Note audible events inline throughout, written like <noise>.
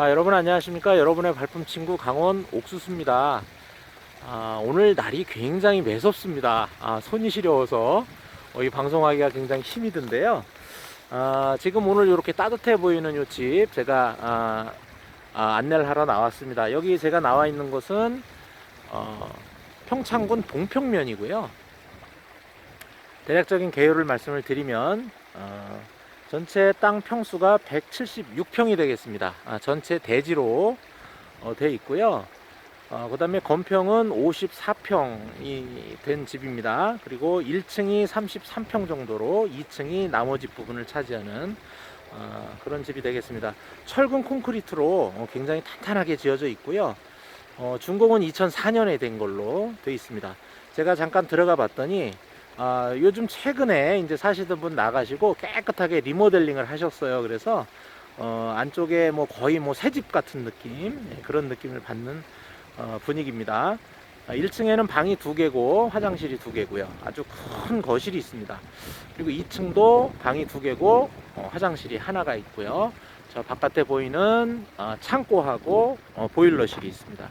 아, 여러분 안녕하십니까? 여러분의 발품 친구 강원 옥수수입니다. 아, 오늘 날이 굉장히 매섭습니다. 아, 손이 시려워서 어, 이 방송하기가 굉장히 힘이 든데요. 아, 지금 오늘 이렇게 따뜻해 보이는 요집 제가 아, 아, 안내를 하러 나왔습니다. 여기 제가 나와 있는 곳은 어, 평창군 동평면이고요. 대략적인 개요를 말씀을 드리면 어, 전체 땅 평수가 176평이 되겠습니다. 아, 전체 대지로 어, 돼 있고요. 어, 그 다음에 건평은 54평이 된 집입니다. 그리고 1층이 33평 정도로 2층이 나머지 부분을 차지하는 어, 그런 집이 되겠습니다. 철근 콘크리트로 어, 굉장히 탄탄하게 지어져 있고요. 어, 준공은 2004년에 된 걸로 돼 있습니다. 제가 잠깐 들어가 봤더니 아, 요즘 최근에 이제 사시던 분 나가시고 깨끗하게 리모델링을 하셨어요. 그래서 어, 안쪽에 뭐 거의 뭐 새집 같은 느낌 예, 그런 느낌을 받는 어, 분위기입니다. 아, 1층에는 방이 두 개고 화장실이 두 개고요. 아주 큰 거실이 있습니다. 그리고 2층도 방이 두 개고 어, 화장실이 하나가 있고요. 저 바깥에 보이는 어, 창고하고 어, 보일러실이 있습니다.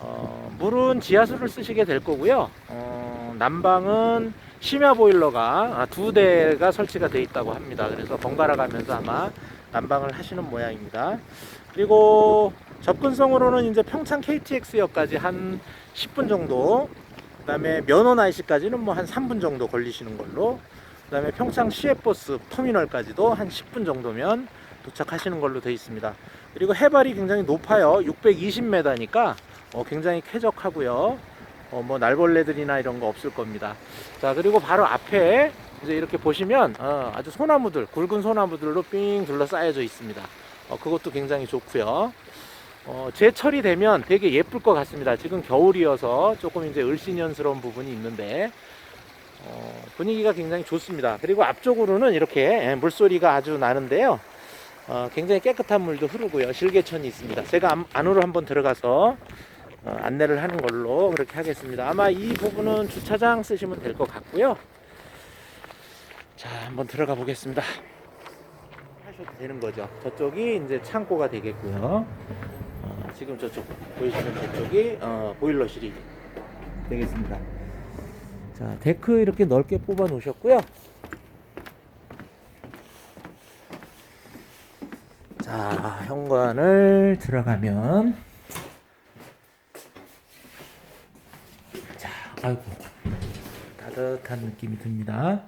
어, 물은 지하수를 쓰시게 될 거고요. 어, 난방은 심야 보일러가 아, 두 대가 설치가 되어 있다고 합니다. 그래서 번갈아 가면서 아마 난방을 하시는 모양입니다. 그리고 접근성으로는 이제 평창 KTX역까지 한 10분 정도, 그 다음에 면허 IC까지는 뭐 한 3분 정도 걸리시는 걸로, 그 다음에 평창 시외버스 터미널까지도 한 10분 정도면 도착하시는 걸로 되어 있습니다. 그리고 해발이 굉장히 높아요. 620m니까 어, 굉장히 쾌적하고요. 어, 뭐 날벌레들이나 이런 거 없을 겁니다. 자 그리고 바로 앞에 이제 이렇게 보시면 어, 아주 소나무들 굵은 소나무들로 삥 둘러싸여져 있습니다. 어, 그것도 굉장히 좋고요. 어, 제철이 되면 되게 예쁠 것 같습니다. 지금 겨울이어서 조금 이제 을씨년스러운 부분이 있는데 어, 분위기가 굉장히 좋습니다. 그리고 앞쪽으로는 이렇게 예, 물소리가 아주 나는데요. 어, 굉장히 깨끗한 물도 흐르고요. 실개천이 있습니다. 제가 안- 안으로 한번 들어가서 어, 안내를 하는 걸로 그렇게 하겠습니다. 아마 이 부분은 주차장 쓰시면 될 것 같고요. 자, 한번 들어가 보겠습니다. 하셔도 되는 거죠. 저쪽이 이제 창고가 되겠고요. 어, 지금 저쪽 보이시는 저쪽이 어, 보일러실이 되겠습니다. 자, 데크 이렇게 넓게 뽑아 놓으셨고요. 자, 현관을 들어가면 자, 아이고 따뜻한 느낌이 듭니다.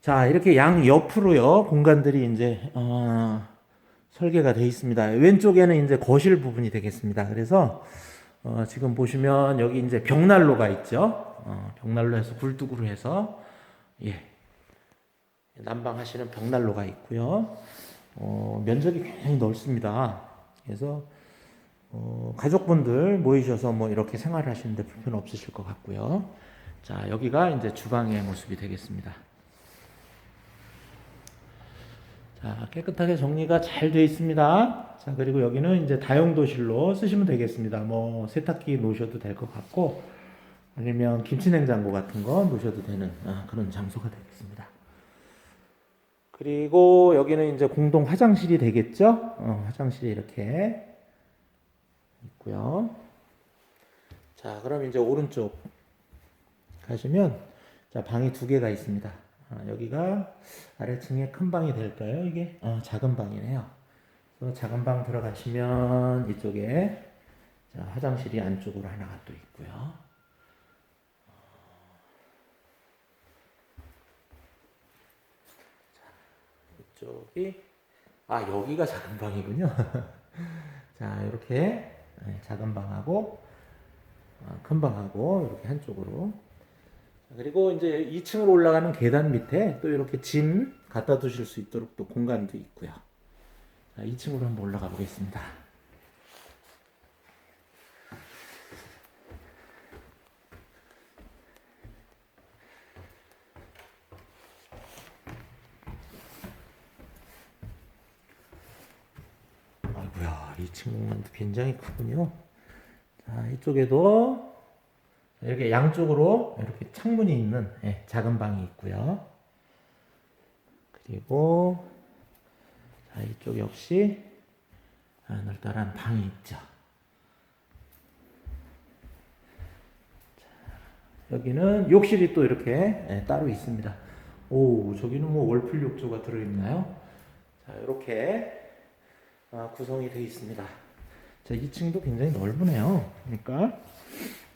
자, 이렇게 양 옆으로요 공간들이 이제 어, 설계가 되어 있습니다. 왼쪽에는 이제 거실 부분이 되겠습니다. 그래서 어, 지금 보시면 여기 이제 벽난로가 있죠. 어, 벽난로에서 굴뚝으로 해서 예 난방 하시는 벽난로가 있고요. 어, 면적이 굉장히 넓습니다. 그래서 어, 가족분들 모이셔서 뭐 이렇게 생활 하시는데 불편 없으실 것 같고요. 자, 여기가 이제 주방의 모습이 되겠습니다. 자, 깨끗하게 정리가 잘 되어 있습니다. 자, 그리고 여기는 이제 다용도실로 쓰시면 되겠습니다. 뭐 세탁기 놓으셔도 될 것 같고 아니면 김치냉장고 같은 거 놓으셔도 되는 아, 그런 장소가 되겠습니다. 그리고 여기는 이제 공동 화장실이 되겠죠? 어, 화장실이 이렇게 있고요. 자, 그럼 이제 오른쪽 가시면 자 방이 두 개가 있습니다. 아, 여기가 아래층에 큰 방이 될까요? 이게 아, 작은 방이네요. 그래서 작은 방 들어가시면 이쪽에 자, 화장실이 안쪽으로 하나가 또 있고요. 이쪽이 아 여기가 작은 방이군요. <laughs> 자 이렇게 네, 작은 방하고 아, 큰 방하고 이렇게 한쪽으로 자, 그리고 이제 2층으로 올라가는 계단 밑에 또 이렇게 짐 갖다 두실 수 있도록 또 공간도 있고요. 자, 2층으로 한번 올라가 보겠습니다. 아 2층 공간도 굉장히 크군요. 자, 이쪽에도 이렇게 양쪽으로 이렇게 창문이 있는 예, 작은 방이 있고요. 그리고 자, 이쪽 역시 아, 널널한 방이 있죠. 자, 여기는 욕실이 또 이렇게 예, 따로 있습니다. 오, 저기는 뭐 월풀 욕조가 들어있나요? 자, 이렇게 아, 구성이 되어 있습니다. 자, 2층도 굉장히 넓으네요. 그러니까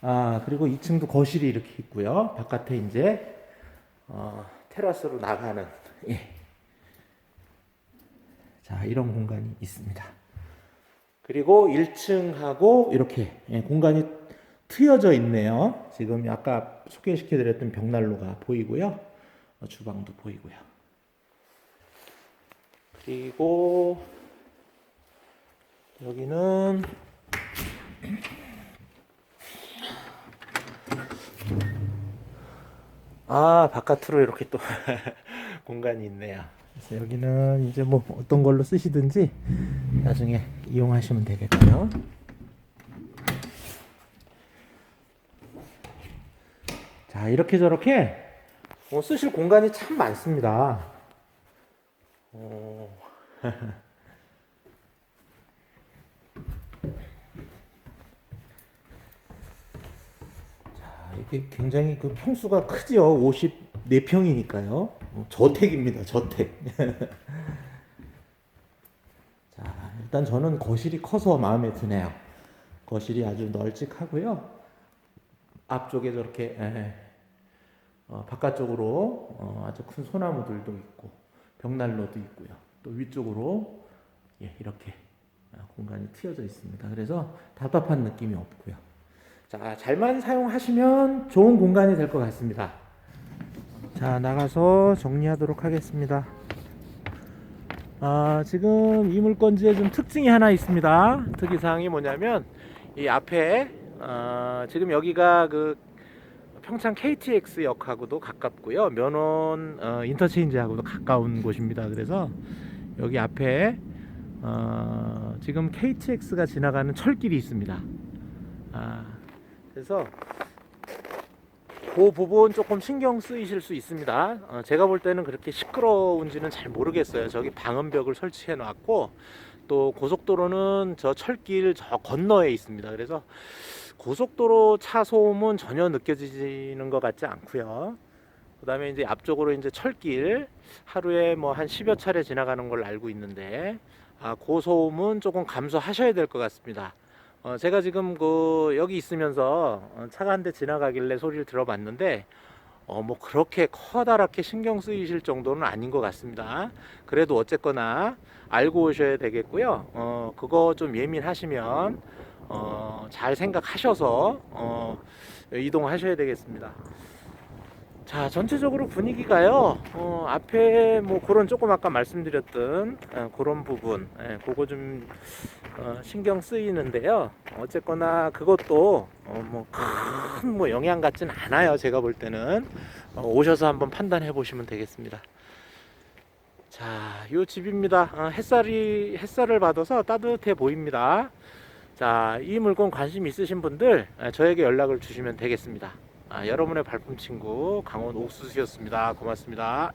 아 그리고 2층도 거실이 이렇게 있고요. 바깥에 이제 어, 테라스로 나가는 예. 자 이런 공간이 있습니다. 그리고 1층하고 이렇게 예, 공간이 트여져 있네요. 지금 아까 소개시켜드렸던 벽난로가 보이고요. 어, 주방도 보이고요. 그리고 여기는 아 바깥으로 이렇게 또 <laughs> 공간이 있네요. 그래서 여기는 이제 뭐 어떤 걸로 쓰시든지 나중에 이용하시면 되겠고요. 자 이렇게 저렇게 어, 쓰실 공간이 참 많습니다. 어... <laughs> 자, 이게 굉장히 그 평수가 크죠. 54평이니까요. 저택입니다. 저택. <laughs> 자, 일단 저는 거실이 커서 마음에 드네요. 거실이 아주 널찍하고요. 앞쪽에 저렇게 에, 어, 바깥쪽으로 어, 아주 큰 소나무들도 있고 벽난로도 있고요. 또 위쪽으로 예, 이렇게 아, 공간이 트여져 있습니다. 그래서 답답한 느낌이 없고요. 자, 잘만 사용하시면 좋은 공간이 될 것 같습니다. 자, 나가서 정리하도록 하겠습니다. 아, 지금 이 물건지에 좀 특징이 하나 있습니다. 특이사항이 뭐냐면, 이 앞에, 아, 지금 여기가 그 평창 KTX 역하고도 가깝고요. 면원 어, 인터체인지하고도 가까운 곳입니다. 그래서 여기 앞에 어, 지금 KTX가 지나가는 철길이 있습니다. 아, 그래서 그 부분 조금 신경 쓰이실 수 있습니다. 어, 제가 볼 때는 그렇게 시끄러운지는 잘 모르겠어요. 저기 방음벽을 설치해 놨고 또 고속도로는 저 철길 저 건너에 있습니다. 그래서 고속도로 차 소음은 전혀 느껴지는 것 같지 않고요. 그다음에 이제 앞쪽으로 이제 철길 하루에 뭐 한 10여 차례 지나가는 걸 알고 있는데 아, 고소음은 조금 감소하셔야 될 것 같습니다. 어, 제가 지금 그 여기 있으면서 어, 차가 한 대 지나가길래 소리를 들어봤는데 어, 뭐 그렇게 커다랗게 신경 쓰이실 정도는 아닌 것 같습니다. 그래도 어쨌거나 알고 오셔야 되겠고요. 어, 그거 좀 예민하시면 어, 잘 생각하셔서 어, 이동하셔야 되겠습니다. 자, 전체적으로 분위기가요, 어, 앞에 뭐 그런 조금 아까 말씀드렸던 어, 그런 부분, 예, 그거 좀 어, 신경 쓰이는데요. 어쨌거나 그것도 어, 뭐큰 뭐 영향 같진 않아요. 제가 볼 때는 어, 오셔서 한번 판단해 보시면 되겠습니다. 자, 요 집입니다. 어, 햇살이 햇살을 받아서 따뜻해 보입니다. 자, 이 물건 관심 있으신 분들 아, 저에게 연락을 주시면 되겠습니다. 아, 여러분의 발품 친구 강원 옥수수였습니다. 고맙습니다.